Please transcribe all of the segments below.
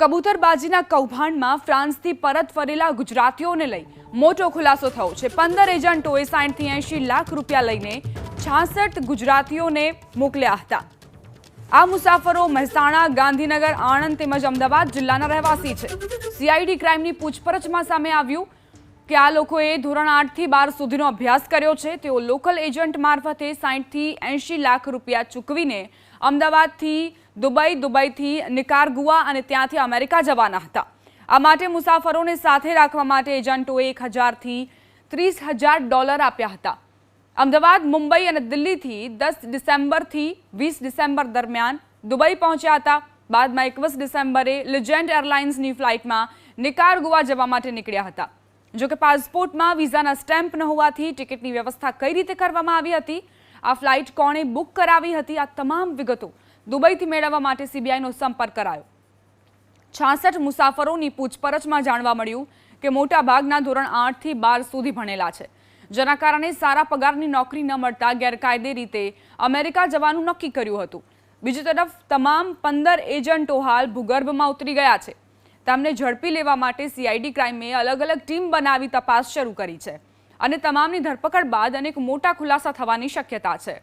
કબૂતરબાજીના કૌભાંડમાં ફ્રાન્સથી પરત ફરેલા ગુજરાતીઓને લઈ મોટો ખુલાસો થયો છે. પંદર એજન્ટોએ સાઠથી એંશી લાખ રૂપિયા લઈને છાસઠ ગુજરાતીઓને મોકલ્યા હતા. આ મુસાફરો મહેસાણા, ગાંધીનગર, આણંદ તેમજ અમદાવાદ જિલ્લાના રહેવાસી છે. સીઆઈડી ક્રાઇમની પૂછપરછમાં સામે આવ્યું કે આ લોકોએ ધોરણ આઠથી બાર સુધીનો અભ્યાસ કર્યો છે. તેઓ લોકલ એજન્ટ મારફતે સાઠથી એંશી લાખ રૂપિયા ચૂકવીને અમદાવાદથી દુબઈ, દુબઈથી નિકારગુઆ અને ત્યાંથી અમેરિકા જવાના હતા. આ માટે મુસાફરોને સાથે રાખવા માટે એજન્ટોએ એક હજારથી ત્રીસ હજાર ડોલર આપ્યા હતા. અમદાવાદ, મુંબઈ અને દિલ્હીથી દસ ડિસેમ્બરથી વીસ ડિસેમ્બર દરમિયાન દુબઈ પહોંચ્યા હતા. બાદમાં એકવીસ ડિસેમ્બરે લિજેન્ડ એરલાઇન્સની ફ્લાઇટમાં નિકારગુઆ જવા માટે નીકળ્યા હતા. જોકે પાસપોર્ટમાં વિઝાના સ્ટેમ્પ ન હોવાથી ટિકિટની વ્યવસ્થા કઈ રીતે કરવામાં આવી હતી? આ ફ્લાઇટ કોણે બુક કરાવી હતી? આ તમામ વિગતો દુબઈથી મેળવવા માટે સીબીઆઈનો સંપર્ક કરાયો. છાસઠ મુસાફરોની પૂછપરછમાં જાણવા મળ્યું કે મોટા ભાગના ધોરણ આઠથી બાર સુધી ભણેલા છે. જેના કારણે સારા પગારની નોકરી ન મળતા ગેરકાયદે રીતે અમેરિકા જવાનું નક્કી કર્યું હતું. બીજી તરફ, તમામ પંદર એજન્ટો હાલ ભૂગર્ભમાં ઉતરી ગયા છે. તેમને ઝડપી લેવા માટે સીઆઈડી ક્રાઇમે અલગ અલગ ટીમ બનાવી તપાસ શરૂ કરી છે. અને તમામની ધરપકડ બાદ અનેક મોટા ખુલાસા થવાની શક્યતા છે.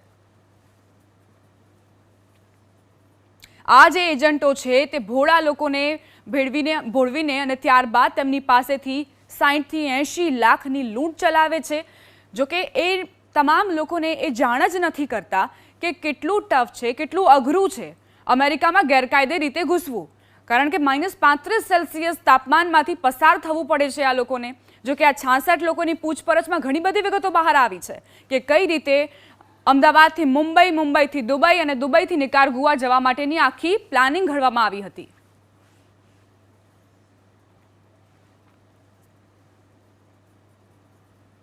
આ જે એજન્ટો છે તે ભોળા લોકોને ભેળવીને, ભોળવીને અને ત્યારબાદ તેમની પાસેથી સાહીઠથી એંશી લાખની લૂંટ ચલાવે છે. જોકે એ તમામ લોકોને એ જાણ જ નથી કરતા કે કેટલું ટફ છે, કેટલું અઘરું છે. અમેરિકામાં ગેરકાયદે રીતે ઘૂસવું. કારણ કે માઇનસ પાંત્રીસ સેલ્સિયસ તાપમાનમાંથી પસાર થવું પડે છે આ લોકોને. જોકે આ છાસઠ લોકોની પૂછપરછમાં ઘણી બધી વિગતો બહાર આવી છે કે કઈ રીતે અમદાવાદથી મુંબઈ મુંબઈથી દુબઈ અને દુબઈથી નિકારગુઆ જવા માટેની આખી પ્લાનિંગ ઘડવામાં આવી હતી.